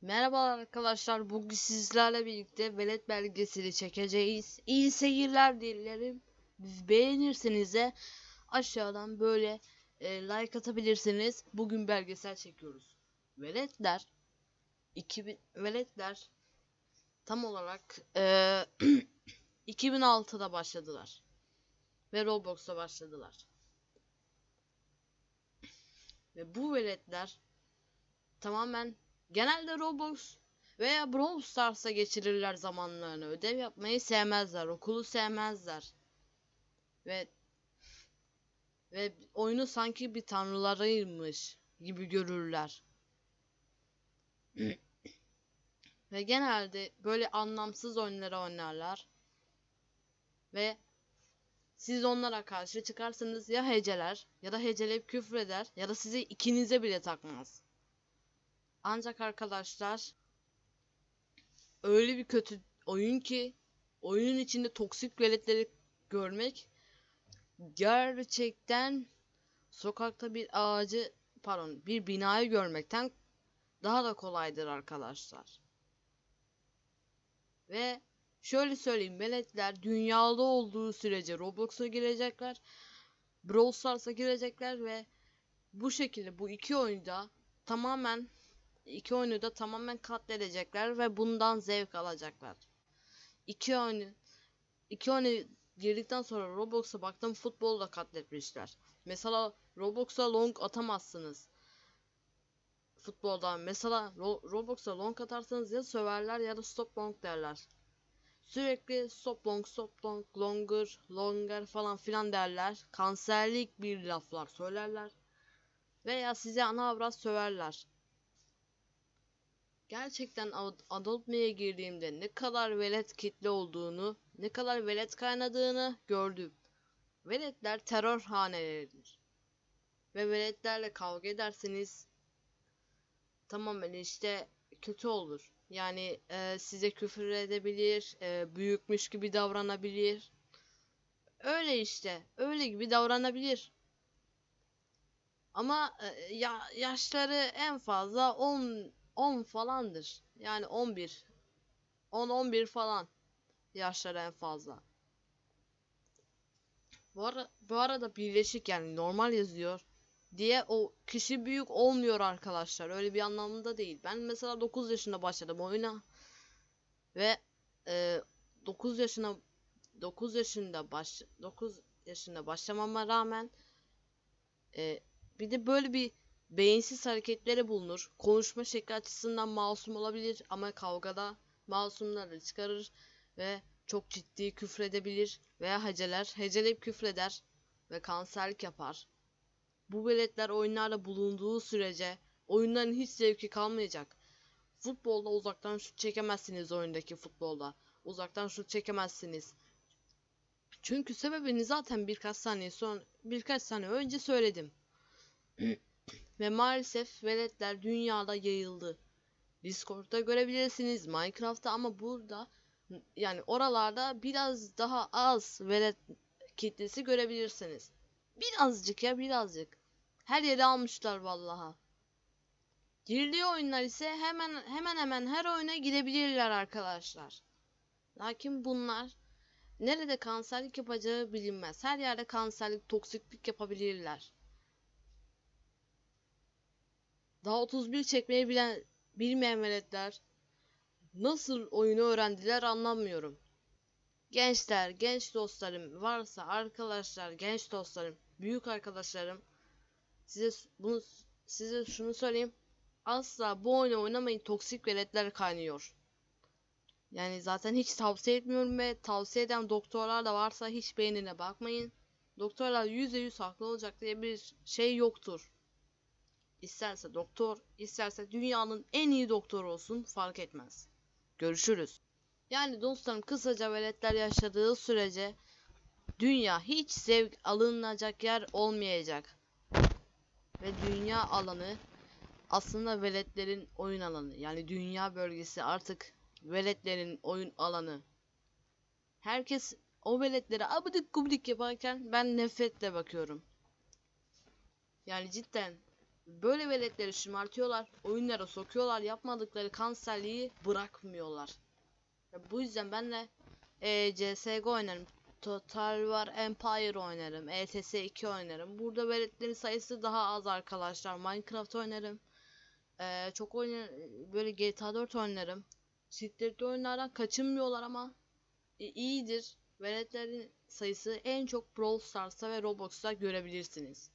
Merhaba arkadaşlar. Bugün sizlerle birlikte velet belgeseli çekeceğiz. İyi seyirler dilerim. Beğenirseniz de aşağıdan böyle e, like atabilirsiniz. Bugün belgesel çekiyoruz. Veletler 2000 veletler tam olarak e, 2006'da başladılar. Ve Roblox'a başladılar. Ve bu veletler tamamen genelde Roblox veya Brawl Stars'a geçirirler zamanlarını. Ödev yapmayı sevmezler, okulu sevmezler. Ve ve oyunu sanki bir tanrılarıymış gibi görürler. ve genelde böyle anlamsız oyunları oynarlar. Ve siz onlara karşı çıkarsanız ya heceler ya da heceleyip küfreder ya da sizi ikinize bile takmaz. Ancak arkadaşlar öyle bir kötü oyun ki oyunun içinde toksik veletleri görmek gerçekten sokakta bir ağacı pardon bir binayı görmekten daha da kolaydır arkadaşlar. Ve şöyle söyleyeyim veletler dünyada olduğu sürece Roblox'a girecekler. Brawl Stars'a girecekler ve bu şekilde bu iki oyunda tamamen iki oyunu da tamamen katledecekler ve bundan zevk alacaklar. İki oyunu iki oyunu girdikten sonra Roblox'a baktım futbolu da katletmişler. Mesela Roblox'a long atamazsınız. Futboldan mesela Ro Roblox'a long atarsanız ya söverler ya da stop long derler. Sürekli stop long, stop long, longer, longer falan filan derler. Kanserlik bir laflar söylerler. Veya size ana avrat söverler gerçekten ad- Adult Me'ye girdiğimde ne kadar velet kitle olduğunu, ne kadar velet kaynadığını gördüm. Veletler terör haneleridir. Ve veletlerle kavga ederseniz tamamen işte kötü olur. Yani e, size küfür edebilir, e, büyükmüş gibi davranabilir. Öyle işte, öyle gibi davranabilir. Ama e, ya yaşları en fazla 10 10 falandır. Yani 11. 10-11 falan. Yaşları en fazla. Bu, ara, bu arada birleşik yani normal yazıyor. Diye o kişi büyük olmuyor arkadaşlar. Öyle bir anlamında değil. Ben mesela 9 yaşında başladım oyuna. Ve e, 9 yaşına 9 yaşında baş 9 yaşında başlamama rağmen e, bir de böyle bir beyinsiz hareketleri bulunur. Konuşma şekli açısından masum olabilir ama kavgada masumları çıkarır ve çok ciddi küfredebilir veya heceler. Heceleyip küfreder ve kanserlik yapar. Bu veletler oyunlarda bulunduğu sürece oyunların hiç zevki kalmayacak. Futbolda uzaktan şut çekemezsiniz oyundaki futbolda. Uzaktan şut çekemezsiniz. Çünkü sebebini zaten birkaç saniye son birkaç saniye önce söyledim. Ve maalesef veletler dünyada yayıldı. Discord'da görebilirsiniz, Minecraft'ta ama burada yani oralarda biraz daha az velet kitlesi görebilirsiniz. Birazcık ya birazcık. Her yeri almışlar vallaha. Girdiği oyunlar ise hemen hemen hemen her oyuna girebilirler arkadaşlar. Lakin bunlar nerede kanserlik yapacağı bilinmez. Her yerde kanserlik, toksiklik yapabilirler. Daha 31 çekmeyi bilen bilmeyen veletler nasıl oyunu öğrendiler anlamıyorum. Gençler, genç dostlarım varsa arkadaşlar, genç dostlarım, büyük arkadaşlarım size bunu size şunu söyleyeyim. Asla bu oyunu oynamayın. Toksik veletler kaynıyor. Yani zaten hiç tavsiye etmiyorum ve tavsiye eden doktorlar da varsa hiç beğenine bakmayın. Doktorlar %100 haklı olacak diye bir şey yoktur. İsterse doktor, isterse dünyanın en iyi doktoru olsun fark etmez. Görüşürüz. Yani dostlarım kısaca veletler yaşadığı sürece dünya hiç zevk alınacak yer olmayacak. Ve dünya alanı aslında veletlerin oyun alanı. Yani dünya bölgesi artık veletlerin oyun alanı. Herkes o veletlere abidik gubidik yaparken ben nefretle bakıyorum. Yani cidden Böyle veletleri şımartıyorlar, oyunlara sokuyorlar, yapmadıkları kanserliği bırakmıyorlar. Ya bu yüzden ben de e, CSGO oynarım. Total War Empire oynarım. ETS 2 oynarım. Burada veletlerin sayısı daha az arkadaşlar. Minecraft oynarım. Ee, çok oynar böyle GTA 4 oynarım. Sikletli oyunlardan kaçınmıyorlar ama e, iyidir. Veletlerin sayısı en çok Brawl Stars'ta ve Roblox'ta görebilirsiniz.